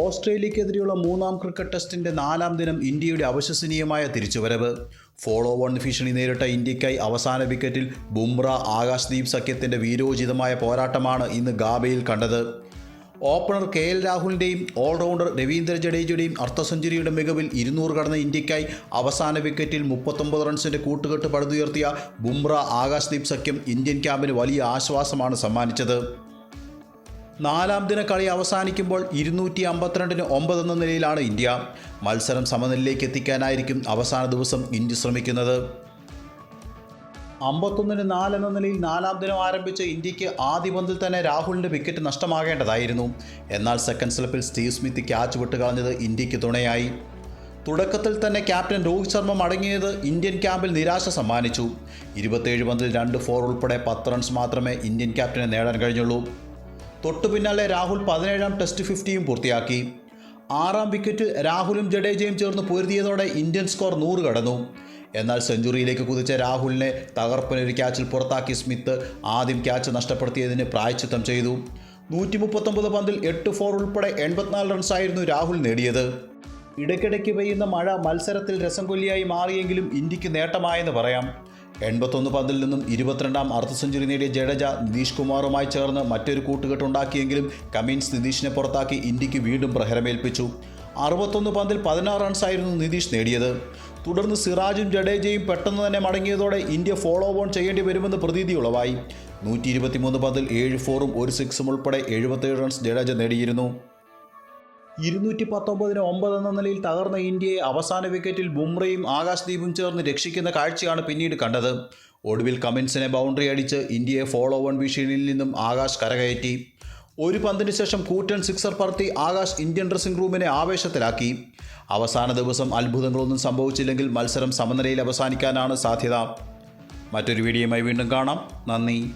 ഓസ്ട്രേലിയക്കെതിരെയുള്ള മൂന്നാം ക്രിക്കറ്റ് ടെസ്റ്റിന്റെ നാലാം ദിനം ഇന്ത്യയുടെ അവിശ്വസനീയമായ തിരിച്ചുവരവ്. ഫോളോ വൺ ഭീഷണി നേരിട്ട ഇന്ത്യക്കായി അവസാന വിക്കറ്റിൽ ബുംറ ആകാശ്ദീപ് സഖ്യത്തിന്റെ വീരോചിതമായ പോരാട്ടമാണ് ഇന്ന് ഗാബയിൽ കണ്ടത്. ഓപ്പണർ കെ എൽ രാഹുലിന്റെയും ഓൾറൗണ്ടർ രവീന്ദ്ര ജഡേജയുടെയും അർദ്ധ സെഞ്ചുറിയുടെ മികവിൽ ഇരുന്നൂറ് കടന്ന ഇന്ത്യക്കായി അവസാന വിക്കറ്റിൽ മുപ്പത്തൊമ്പത് റൺസിന്റെ കൂട്ടുകെട്ട് പടുത്തുയർത്തിയ ബുംറ ആകാശ്ദീപ് സഖ്യം ഇന്ത്യൻ ക്യാമ്പിന് വലിയ ആശ്വാസമാണ് സമ്മാനിച്ചത്. നാലാം ദിന കളി അവസാനിക്കുമ്പോൾ ഇരുന്നൂറ്റി അമ്പത്തിരണ്ടിന് ഒമ്പത് എന്ന നിലയിലാണ് ഇന്ത്യ. മത്സരം സമനിലയിലേക്ക് എത്തിക്കാനായിരിക്കും അവസാന ദിവസം ഇന്ത്യ ശ്രമിക്കുന്നത്. അമ്പത്തൊന്നിന് എന്ന നിലയിൽ നാലാം ദിനം ആരംഭിച്ച ഇന്ത്യയ്ക്ക് ആദ്യ പന്തിൽ തന്നെ രാഹുലിന്റെ വിക്കറ്റ് നഷ്ടമാകേണ്ടതായിരുന്നു. എന്നാൽ സെക്കൻഡ് സ്ലിപ്പിൽ സ്റ്റീവ് സ്മിത്ത് ക്യാച്ച് വിട്ടുകളഞ്ഞത് ഇന്ത്യയ്ക്ക് തുണയായി. തുടക്കത്തിൽ തന്നെ ക്യാപ്റ്റൻ രോഹിത് ശർമ്മ മടങ്ങിയത് ഇന്ത്യൻ ക്യാമ്പിൽ നിരാശ സമ്മാനിച്ചു. ഇരുപത്തേഴ് പന്തിൽ രണ്ട് ഫോർ ഉൾപ്പെടെ പത്ത് റൺസ് മാത്രമേ ഇന്ത്യൻ ക്യാപ്റ്റനെ നേടാൻ കഴിഞ്ഞുള്ളൂ. തൊട്ടു പിന്നാലെ രാഹുൽ പതിനേഴാം ടെസ്റ്റ് ഫിഫ്റ്റിയും പൂർത്തിയാക്കി. ആറാം വിക്കറ്റ് രാഹുലും ജഡേജയും ചേർന്ന് പൊരുതിയതോടെ ഇന്ത്യൻ സ്കോർ നൂറ് കടന്നു. എന്നാൽ സെഞ്ചുറിയിലേക്ക് കുതിച്ച രാഹുലിനെ തകർപ്പനൊരു ക്യാച്ചിൽ പുറത്താക്കി സ്മിത്ത് ആദ്യം ക്യാച്ച് നഷ്ടപ്പെടുത്തിയതിന് പ്രായച്ചിത്തം ചെയ്തു. നൂറ്റി മുപ്പത്തൊമ്പത് പന്തിൽ എട്ട് ഫോർ ഉൾപ്പെടെ എൺപത്തിനാല് റൺസായിരുന്നു രാഹുൽ നേടിയത്. ഇടയ്ക്കിടയ്ക്ക് പെയ്യുന്ന മഴ മത്സരത്തിൽ രസം കൊല്ലിയായി മാറിയെങ്കിലും ഇന്ത്യയ്ക്ക് നേട്ടമായെന്ന് പറയാം. എൺപത്തൊന്ന് പന്തിൽ നിന്നും ഇരുപത്തിരണ്ടാം അർദ്ധ സെഞ്ചുറി നേടിയ ജഡേജ നിതീഷ് കുമാറുമായി ചേർന്ന് മറ്റൊരു കൂട്ടുകെട്ടുണ്ടാക്കിയെങ്കിലും കമിൻസ് നിതീഷിനെ പുറത്താക്കി ഇന്ത്യയ്ക്ക് വീണ്ടും പ്രഹരമേൽപ്പിച്ചു. അറുപത്തൊന്ന് പന്തിൽ പതിനാറ് റൺസായിരുന്നു നിതീഷ് നേടിയത്. തുടർന്ന് സിറാജും ജഡേജയും പെട്ടെന്ന് തന്നെ മടങ്ങിയതോടെ ഇന്ത്യ ഫോളോ ഓൺ ചെയ്യേണ്ടി വരുമെന്ന് പ്രതീതി ഉളവായി. നൂറ്റി ഇരുപത്തിമൂന്ന് പന്തിൽ ഏഴ് ഫോറും ഒരു സിക്സും ഉൾപ്പെടെ എഴുപത്തേഴ് റൺസ് ജഡേജ നേടിയിരുന്നു. ഇരുന്നൂറ്റി പത്തൊമ്പതിന് ഒമ്പത് എന്ന നിലയിൽ തകർന്ന ഇന്ത്യയെ അവസാന വിക്കറ്റിൽ ബുംറയും ആകാശ്ദീപും ചേർന്ന് രക്ഷിക്കുന്ന കാഴ്ചയാണ് പിന്നീട് കണ്ടത്. ഒടുവിൽ കമിൻസിനെ ബൗണ്ടറി അടിച്ച് ഇന്ത്യയെ ഫോളോ വൺ ഭീഷണിയിൽ നിന്നും ആകാശ് കരകയറ്റി. ഒരു പന്തിന് ശേഷം കൂറ്റൻ സിക്സർ പറത്തി ആകാശ് ഇന്ത്യൻ ഡ്രസ്സിംഗ് റൂമിനെ ആവേശത്തിലാക്കി. അവസാന ദിവസം അത്ഭുതങ്ങളൊന്നും സംഭവിച്ചില്ലെങ്കിൽ മത്സരം സമനിലയിൽ അവസാനിക്കാനാണ് സാധ്യത. മറ്റൊരു വീഡിയോയുമായി വീണ്ടും കാണാം. നന്ദി.